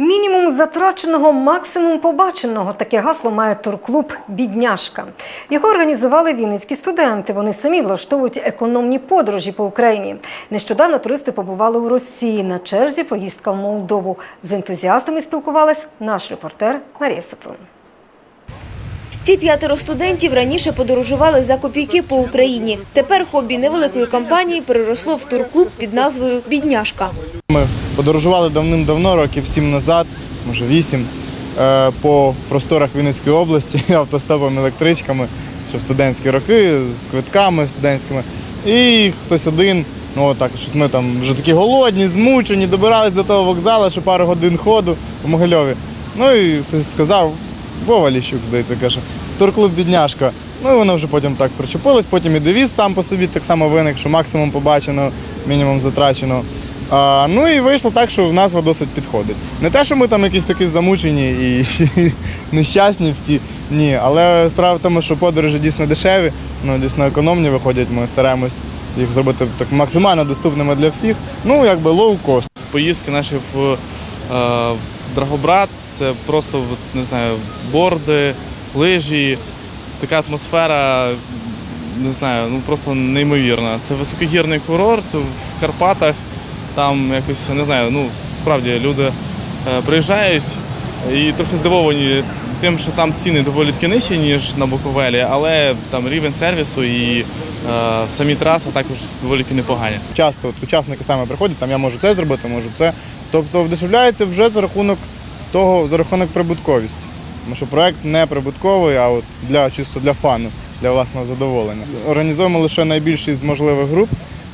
Мінімум затраченого, максимум побаченого. Таке гасло має турклуб Бідняшка. Його організували вінницькі студенти. Вони самі влаштовують економні подорожі по Україні. Нещодавно туристи побували у Росії. На черзі поїздка в Молдову. З ентузіастами спілкувалась наш репортер Марія Супрун. Ці п'ятеро студентів раніше подорожували за копійки по Україні. Тепер хобі невеликої компанії переросло в турклуб під назвою «Бідняшка». Ми подорожували давним-давно, років сім назад, може вісім, е, по просторах Вінницької області автостопом, електричками, ще в студентські роки, з квитками студентськими. І хтось один, ну так, що ми там вже такі голодні, змучені, добирались до того вокзалу, що пару годин ходу в Могильові. Ну і хтось сказав, Вова Ліщук, здається, каже, турклуб бідняшка. Ну і воно вже потім так причепилось, потім і девіз сам по собі так само виник, що максимум побачено, мінімум затрачено. А, ну і вийшло так, що назва досить підходить. Не те, що ми там якісь такі замучені і, нещасні всі, ні. Але справа в тому, що подорожі дійсно дешеві, ну дійсно економні виходять. Ми стараємось їх зробити так максимально доступними для всіх. Ну, якби low-cost. поїздки наші в, е, в Драгобрат, це просто не знаю, борди, лижі, така атмосфера, не знаю, ну просто неймовірна. Це високогірний курорт в Карпатах. Там якось не знаю, ну справді люди е, приїжджають і трохи здивовані тим, що там ціни доволі таки нижчі, ніж на Буковелі, але там рівень сервісу і е, самі траси також доволі таки непогані. часто от учасники саме приходять, там я можу це зробити, можу це. Тобто вдешевляється вже за рахунок того, за рахунок прибутковості. Тому що проект не прибутковий, а от для чисто для фану, для власного задоволення. Організуємо лише найбільші з можливих груп,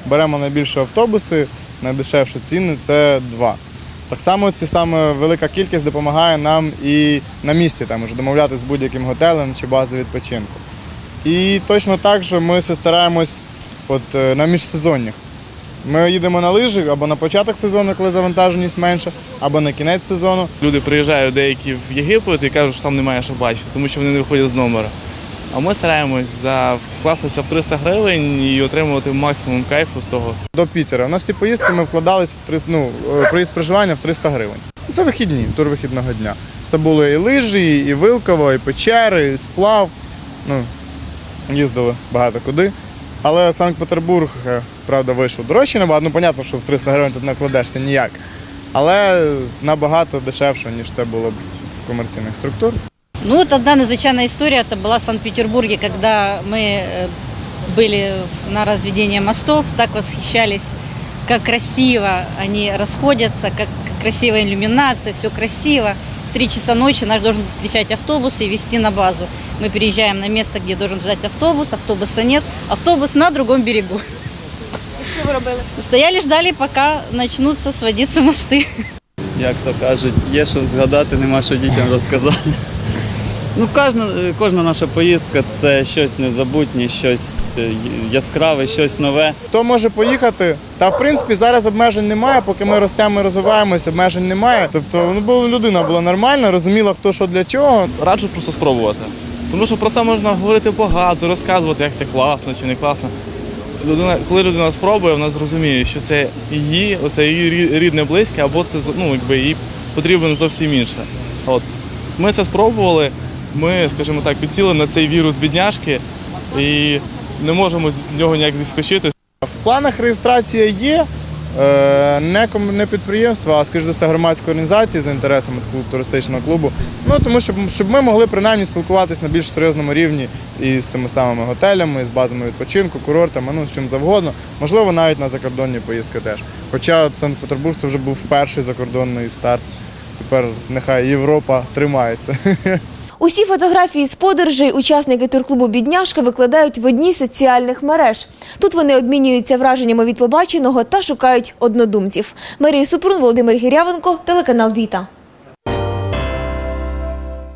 беремо найбільші автобуси, найдешевші ціни це два. Так само ці саме велика кількість допомагає нам і на місці там уже домовлятися з будь-яким готелем чи базою відпочинку. І точно так же ми стараємось от, е, на міжсезоннях. Ми їдемо на лижі або на початок сезону, коли завантаженість менша, або на кінець сезону. Люди приїжджають деякі в Єгипет і кажуть, що там немає що бачити, тому що вони не виходять з номера. А ми стараємось за вкластися в 300 гривень і отримувати максимум кайфу з того. До Пітера. На всі поїздки ми вкладались в 300, ну, е, проїзд проживання в 300 гривень. Це вихідні, тур вихідного дня. Це були і лижі, і Вилково, і печери, і сплав. Ну, їздили багато куди. Але Санкт-Петербург, е, правда, вийшов дорожче набагато. Ну, понятно, що в 300 гривень тут не вкладешся ніяк. Але набагато дешевше, ніж це було б в комерційних структурах. Ну вот одна незвычайная история, это была в Санкт-Петербурге, когда мы э, были на разведении мостов, так восхищались, как красиво они расходятся, как красивая иллюминация, все красиво. В три часа ночи нас должен встречать автобус и везти на базу. Мы переезжаем на место, где должен ждать автобус, автобуса нет, автобус на другом берегу. Ви робили? Стояли, ждали, пока начнутся сводиться мосты. як то кажуть, є що згадати, нема що дітям розказати. Ну, кожна, кожна наша поїздка це щось незабутнє, щось е, яскраве, щось нове. Хто може поїхати? Та в принципі зараз обмежень немає, поки ми ростемо і розвиваємося, обмежень немає. Тобто ну, була людина була нормальна, розуміла, хто що для чого. Раджу просто спробувати. Тому що про це можна говорити багато, розказувати, як це класно чи не класно. Людина, коли людина спробує, вона зрозуміє, що це її, оце її рідне близьке, або це ну, якби, їй потрібно зовсім інше. От. Ми це спробували, ми, скажімо так, підсіли на цей вірус бідняшки і не можемо з нього ніяк зіскочити. В планах реєстрація є. е, Не, не підприємства, а скоріш за все громадська організація за інтересами такого туристичного клубу. Ну тому щоб, щоб ми могли принаймні спілкуватися на більш серйозному рівні і з тими самими готелями, і з базами відпочинку, курортами, ну з чим завгодно. Можливо, навіть на закордонні поїздки теж. Хоча Санкт-Петербург це вже був перший закордонний старт. Тепер нехай Європа тримається. Усі фотографії з подорожей учасники турклубу «Бідняшка» викладають в одній соціальних мереж. Тут вони обмінюються враженнями від побаченого та шукають однодумців. Марія Супрун, Володимир Гірявенко, телеканал Віта.